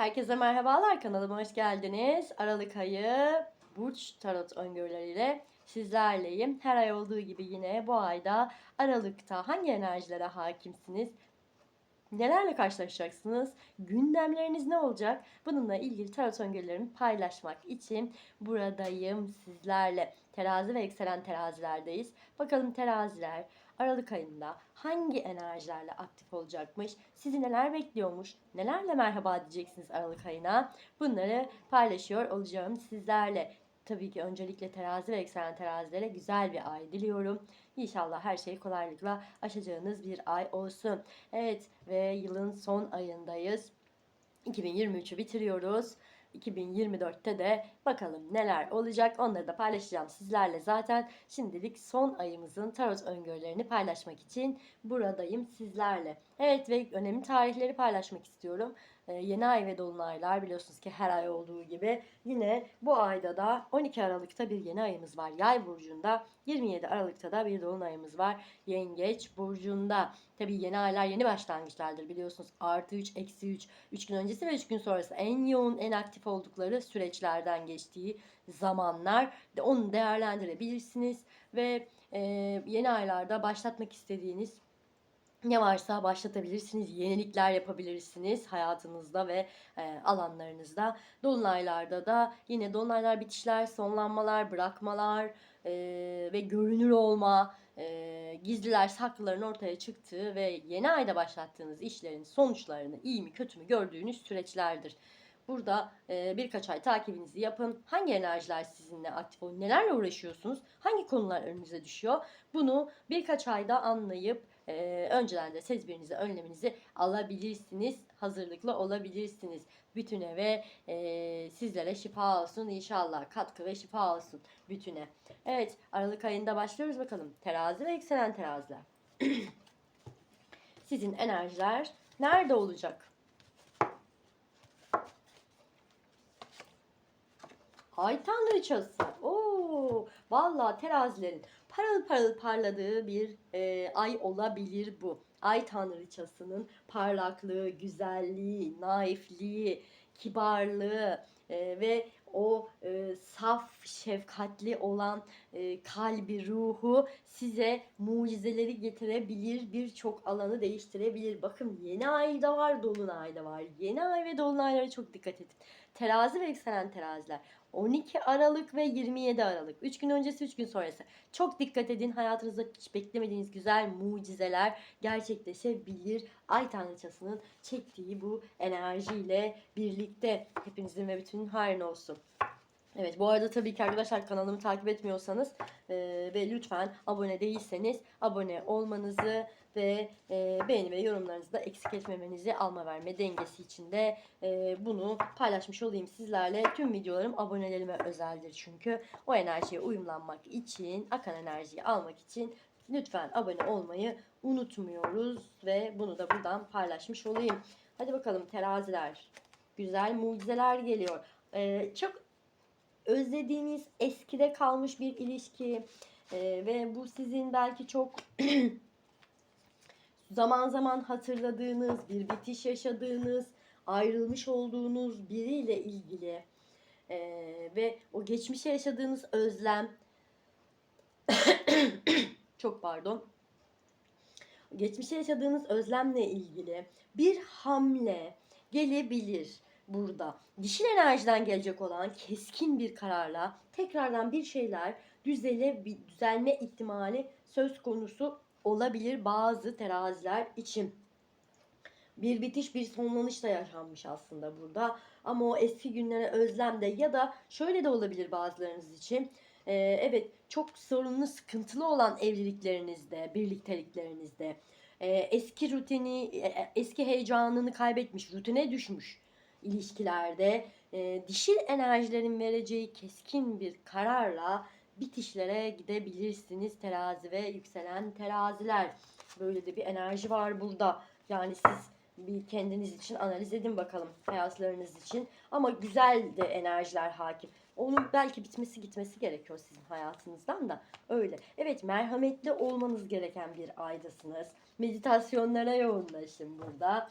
Herkese merhabalar kanalıma hoş geldiniz. Aralık ayı burç tarot öngörüleriyle sizlerleyim. Her ay olduğu gibi yine bu ayda Aralık'ta hangi enerjilere hakimsiniz? Nelerle karşılaşacaksınız? Gündemleriniz ne olacak? Bununla ilgili tarot öngörülerimi paylaşmak için buradayım sizlerle. Terazi ve yükselen terazilerdeyiz. Bakalım teraziler Aralık ayında hangi enerjilerle aktif olacakmış? Sizi neler bekliyormuş? Nelerle merhaba diyeceksiniz Aralık ayına? Bunları paylaşıyor olacağım sizlerle. Tabii ki öncelikle terazi ve yükselen terazilere güzel bir ay diliyorum. İnşallah her şeyi kolaylıkla aşacağınız bir ay olsun. Evet ve yılın son ayındayız. 2023'ü bitiriyoruz. 2024'te de bakalım neler olacak onları da paylaşacağım sizlerle zaten. Şimdilik son ayımızın tarot öngörülerini paylaşmak için buradayım sizlerle. Evet ve önemli tarihleri paylaşmak istiyorum. Ee, yeni ay ve dolunaylar biliyorsunuz ki her ay olduğu gibi yine bu ayda da 12 Aralık'ta bir yeni ayımız var Yay burcunda. 27 Aralık'ta da bir dolunayımız var Yengeç burcunda. Tabii yeni aylar yeni başlangıçlardır biliyorsunuz. Artı 3, eksi 3, 3 gün öncesi ve 3 gün sonrası en yoğun, en aktif oldukları süreçlerden geçtiği zamanlar. Onu değerlendirebilirsiniz ve e, yeni aylarda başlatmak istediğiniz ne varsa başlatabilirsiniz, yenilikler yapabilirsiniz hayatınızda ve e, alanlarınızda. Dolunaylarda da yine dolunaylar bitişler, sonlanmalar, bırakmalar e, ve görünür olma, e, gizliler, saklıların ortaya çıktığı ve yeni ayda başlattığınız işlerin sonuçlarını iyi mi kötü mü gördüğünüz süreçlerdir. Burada e, birkaç ay takibinizi yapın. Hangi enerjiler sizinle aktif oluyor? Nelerle uğraşıyorsunuz? Hangi konular önünüze düşüyor? Bunu birkaç ayda anlayıp e, önceden de tedbirinizi, önleminizi alabilirsiniz. Hazırlıklı olabilirsiniz. Bütüne ve e, sizlere şifa olsun inşallah. Katkı ve şifa olsun bütüne. Evet Aralık ayında başlıyoruz bakalım. Terazi ve yükselen teraziler. Sizin enerjiler nerede olacak? Ay tanrıçası. Oo, vallahi terazilerin parıl parıl parladığı bir e, ay olabilir bu. Ay tanrıçasının parlaklığı, güzelliği, naifliği, kibarlığı e, ve o e, saf, şefkatli olan e, kalbi, ruhu size mucizeleri getirebilir, birçok alanı değiştirebilir. Bakın yeni ayda var, dolunayda var. Yeni ay ve dolunaylara çok dikkat edin. Terazi ve yükselen teraziler. 12 Aralık ve 27 Aralık. 3 gün öncesi 3 gün sonrası. Çok dikkat edin hayatınızda hiç beklemediğiniz güzel mucizeler gerçekleşebilir. Ay tanrıçasının çektiği bu enerjiyle birlikte hepinizin ve bütünün hayrına olsun. Evet bu arada tabii ki arkadaşlar kanalımı takip etmiyorsanız e, ve lütfen abone değilseniz abone olmanızı ve e, beğeni ve yorumlarınızı da eksik etmemenizi alma verme dengesi içinde e, bunu paylaşmış olayım sizlerle. Tüm videolarım abonelerime özeldir çünkü o enerjiye uyumlanmak için, akan enerjiyi almak için lütfen abone olmayı unutmuyoruz ve bunu da buradan paylaşmış olayım. Hadi bakalım teraziler. Güzel mucizeler geliyor. Ee, çok özlediğiniz eskide kalmış bir ilişki e, ve bu sizin belki çok zaman zaman hatırladığınız, bir bitiş yaşadığınız, ayrılmış olduğunuz biriyle ilgili e, ve o geçmişe yaşadığınız özlem çok pardon. Geçmişe yaşadığınız özlemle ilgili bir hamle gelebilir burada. Dişil enerjiden gelecek olan keskin bir kararla tekrardan bir şeyler düzele düzelme ihtimali söz konusu olabilir bazı teraziler için. Bir bitiş bir sonlanış da yaşanmış aslında burada. Ama o eski günlere özlem de ya da şöyle de olabilir bazılarınız için. Ee, evet çok sorunlu sıkıntılı olan evliliklerinizde, birlikteliklerinizde e, eski rutini, e, eski heyecanını kaybetmiş, rutine düşmüş ilişkilerde e, dişil enerjilerin vereceği keskin bir kararla bitişlere gidebilirsiniz terazi ve yükselen teraziler. Böyle de bir enerji var burada. Yani siz bir kendiniz için analiz edin bakalım hayatlarınız için. Ama güzel de enerjiler hakim. Onun belki bitmesi gitmesi gerekiyor sizin hayatınızdan da öyle. Evet merhametli olmanız gereken bir aydasınız. Meditasyonlara yoğunlaşın burada.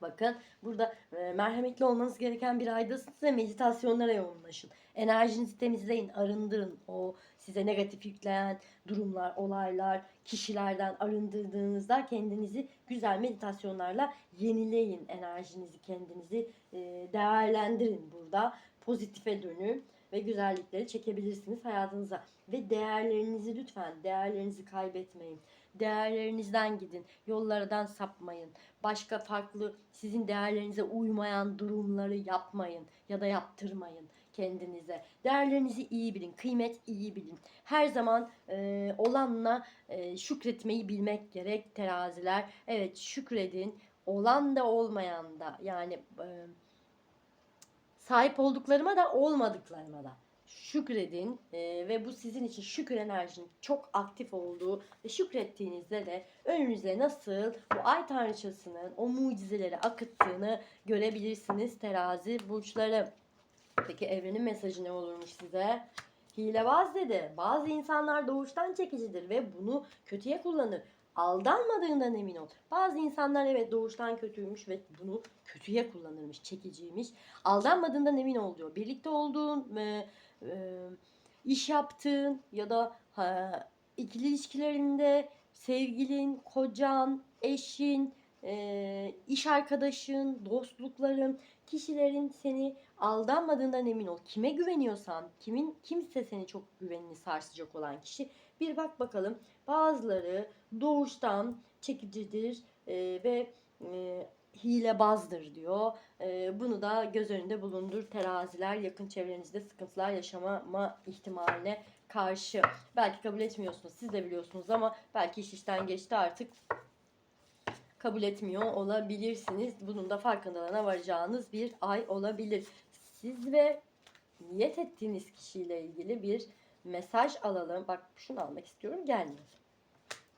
Bakın burada e, merhametli olmanız gereken bir aydasınız ve meditasyonlara yoğunlaşın. Enerjinizi temizleyin, arındırın. O size negatif yükleyen durumlar, olaylar, kişilerden arındırdığınızda kendinizi güzel meditasyonlarla yenileyin. Enerjinizi, kendinizi e, değerlendirin burada. Pozitife dönün ve güzellikleri çekebilirsiniz hayatınıza. Ve değerlerinizi lütfen, değerlerinizi kaybetmeyin. Değerlerinizden gidin. Yollardan sapmayın. Başka farklı sizin değerlerinize uymayan durumları yapmayın ya da yaptırmayın kendinize. Değerlerinizi iyi bilin, kıymet iyi bilin. Her zaman e, olanla e, şükretmeyi bilmek gerek teraziler. Evet şükredin. Olan da olmayan da yani e, sahip olduklarıma da olmadıklarıma da şükredin e, ve bu sizin için şükür enerjinin çok aktif olduğu ve şükrettiğinizde de önünüze nasıl bu ay tanrıçasının o mucizeleri akıttığını görebilirsiniz terazi burçları. Peki evrenin mesajı ne olurmuş size? Hilebaz dedi. Bazı insanlar doğuştan çekicidir ve bunu kötüye kullanır. Aldanmadığından emin ol. Bazı insanlar evet doğuştan kötüymüş ve bunu kötüye kullanırmış, çekiciymiş. Aldanmadığından emin ol diyor. Birlikte olduğun, e, e, iş yaptığın ya da ha, ikili ilişkilerinde sevgilin, kocan, eşin, e, iş arkadaşın, dostlukların, kişilerin seni aldanmadığından emin ol. Kime güveniyorsan, kimin kimse seni çok güvenini sarsacak olan kişi bir bak bakalım. Bazıları doğuştan çekicidir e, ve e, hilebazdır diyor. E, bunu da göz önünde bulundur. Teraziler yakın çevrenizde sıkıntılar yaşamama ihtimaline karşı. Belki kabul etmiyorsunuz. Siz de biliyorsunuz ama belki iş işten geçti artık kabul etmiyor olabilirsiniz. Bunun da farkındalığına varacağınız bir ay olabilir. Siz ve niyet ettiğiniz kişiyle ilgili bir mesaj alalım. Bak şunu almak istiyorum gelmiyor.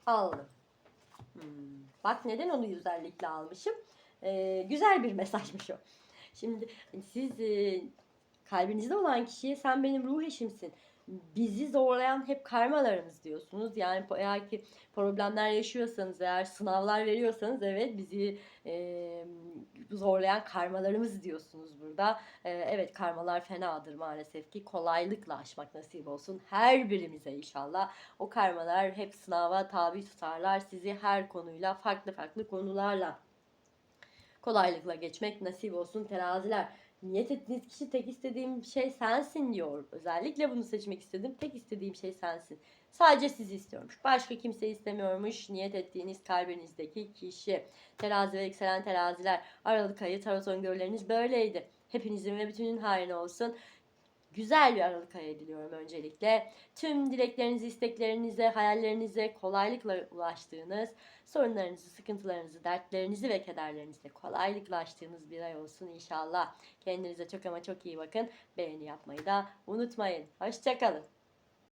Aldım. Hmm. Bak neden onu özellikle almışım. Ee, güzel bir mesajmış o. Şimdi siz e, kalbinizde olan kişiye sen benim ruh eşimsin. Bizi zorlayan hep karmalarımız diyorsunuz. Yani eğer ki problemler yaşıyorsanız, eğer sınavlar veriyorsanız evet bizi e, zorlayan karmalarımız diyorsunuz burada. E, evet karmalar fenadır maalesef ki. Kolaylıkla aşmak nasip olsun her birimize inşallah. O karmalar hep sınava tabi tutarlar sizi her konuyla, farklı farklı konularla kolaylıkla geçmek nasip olsun teraziler. Niyet ettiğiniz kişi tek istediğim şey sensin diyor. Özellikle bunu seçmek istedim. Tek istediğim şey sensin. Sadece sizi istiyormuş. Başka kimse istemiyormuş. Niyet ettiğiniz kalbinizdeki kişi. Terazi ve yükselen teraziler. Aralık ayı tarot öngörüleriniz böyleydi. Hepinizin ve bütünün hayrına olsun. Güzel bir Aralık ayı diliyorum öncelikle. Tüm dileklerinizi, isteklerinize, hayallerinize kolaylıkla ulaştığınız, sorunlarınızı, sıkıntılarınızı, dertlerinizi ve kederlerinizi de kolaylıkla aştığınız bir ay olsun inşallah. Kendinize çok ama çok iyi bakın. Beğeni yapmayı da unutmayın. Hoşçakalın.